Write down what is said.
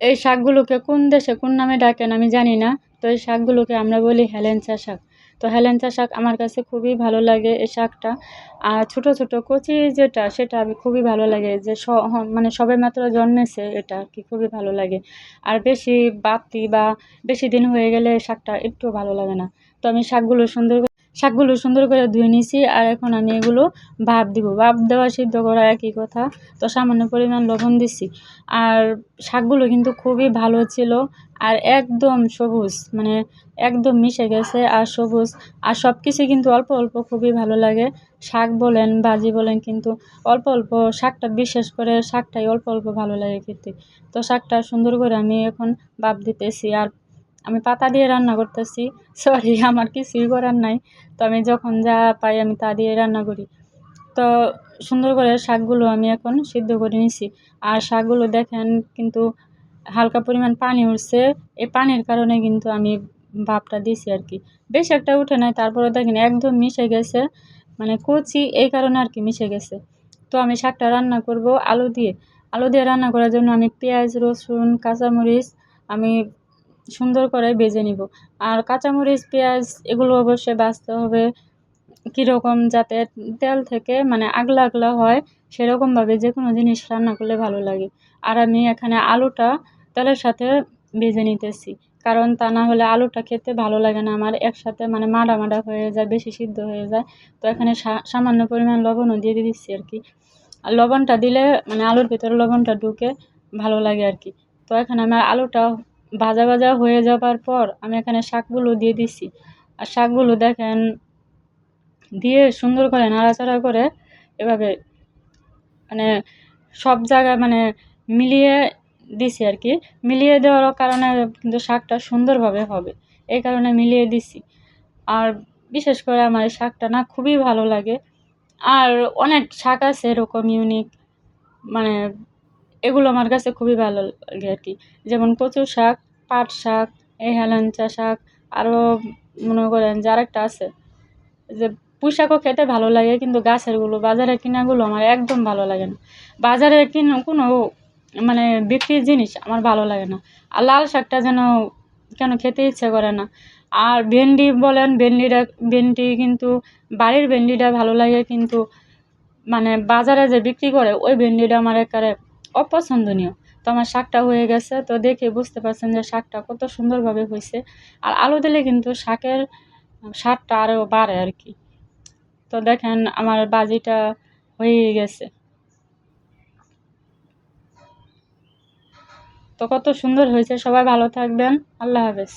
এই শাকগুলোকে কোন দেশে কোন নামে ডাকেন আমি জানি না, তো এই শাকগুলোকে আমরা বলি হেলেঞ্চা শাক। তো হেলেঞ্চা শাক আমার কাছে খুবই ভালো লাগে এই শাকটা। আর ছোট ছোট কচি যেটা, সেটা আমি খুবই ভালো লাগে যে স মানে সবে মাত্র জন্মেছে এটা কি, খুবই ভালো লাগে। আর বেশি বাতি বা বেশি দিন হয়ে গেলে শাকটা একটু ভালো লাগে না। তো আমি শাকগুলো সুন্দর শাকগুলো সুন্দর করে ধুয়ে নিছি আর এখন আমি এগুলো ভাপ দিব। ভাপ দেওয়া সিদ্ধ করা একই কথা, তো সামান্য পরিমাণ লবণ দিছি। আর শাকগুলো কিন্তু খুবই ভালো ছিল, আর একদম সবুজ মানে একদম মিশে গেছে আর সবুজ। আর সব কিছু কিন্তু অল্প অল্প খুবই ভালো লাগে। শাক বলেন, ভাজি বলেন, কিন্তু অল্প অল্প শাকটা, বিশেষ করে শাকটাই অল্প অল্প ভালো লাগে খেতে। তো শাকটা সুন্দর করে আমি এখন ভাপ দিতেছি, আর আমি পাতা দিয়ে রান্না করতেছি। সরি আমার কিছুই করার নাই। তো আমি যখন যা পাই আমি তা দিয়ে রান্না করি। তো সুন্দর করে শাকগুলো আমি এখন সিদ্ধ করে নিছি। আর শাকগুলো দেখেন কিন্তু হালকা পরিমাণ পানি উঠছে। এই পানির কারণে কিন্তু আমি ভাপটা দিছি আর কি। বেশ একটা উঠে নাই তারপরে দেখেন একদম মিশে গেছে। মানে কচি এই কারণে আর কি মিশে গেছে। তো আমি শাকটা রান্না করব আলু দিয়ে। আলু দিয়ে রান্না করার জন্য আমি পেঁয়াজ, রসুন, কাঁচামরিচ, আমি সুন্দর করে বেজে নিব। আর কাঁচামরিচ, পেঁয়াজ এগুলো অবশ্যই বাছতে হবে কীরকম যাতে তেল থেকে মানে আগলা আগলা হয় সেরকমভাবে যে কোনো জিনিস রান্না করলে ভালো লাগে। আর আমি এখানে আলুটা তেলের সাথে ভেজে নিতেছি। কারণ তা না হলে আলুটা খেতে ভালো লাগে না আমার, একসাথে মানে মাডা মাডা হয়ে যায়, বেশি সিদ্ধ হয়ে যায়। তো এখানে সামান্য পরিমাণ লবণও দিয়ে দিচ্ছি আর কি। আর লবণটা দিলে মানে আলুর ভিতরে লবণটা ঢুকে ভালো লাগে আর কি। তো এখানে আমার আলুটা ভাজা ভাজা হয়ে যাবার পর আমি এখানে শাকগুলো দিয়ে দিছি। আর শাকগুলো দেখেন দিয়ে সুন্দর করে নাড়াচাড়া করে এভাবে মানে সব জায়গায় মানে মিলিয়ে দিছি আর কি। মিলিয়ে দেওয়ার কারণে কিন্তু শাকটা সুন্দরভাবে হবে। এই কারণে মিলিয়ে দিছি। আর বিশেষ করে আমার এই শাকটা না খুবই ভালো লাগে। আর অনেক শাক আছে এরকম ইউনিক মানে এগুলো আমার কাছে খুবই ভালো লাগে আর কি। যেমন কচু শাক, পাট শাক, এই হেলেঞ্চা শাক আরও মনে করেন যে আরেকটা আছে যে পুঁই শাকও খেতে ভালো লাগে, কিন্তু গাছেরগুলো বাজারে কেনাগুলো আমার একদম ভালো লাগে না। বাজারে কিন, কোনো মানে বিক্রির জিনিস আমার ভালো লাগে না। আর লাল শাকটা যেন কেন খেতে ইচ্ছে করে না। আর ভেন্ডি বলেন, ভেন্ডিটা, ভেন্ডি কিন্তু বাড়ির ভেন্ডিটা ভালো লাগে, কিন্তু মানে বাজারে যে বিক্রি করে, ওই ভেন্ডিটা আমার একেবারে অপছন্দনীয়। তো আমার শাকটা হয়ে গেছে, তো দেখে বুঝতে পারছেন যে শাকটা কত সুন্দরভাবে হয়েছে। আর আলু দিলে কিন্তু শাকের স্বাদটা আরও বাড়ে আর কি। তো দেখেন আমার বাজিটা হয়ে গেছে। তো কত সুন্দর হয়েছে, সবাই ভালো থাকবেন, আল্লাহ হাফেজ।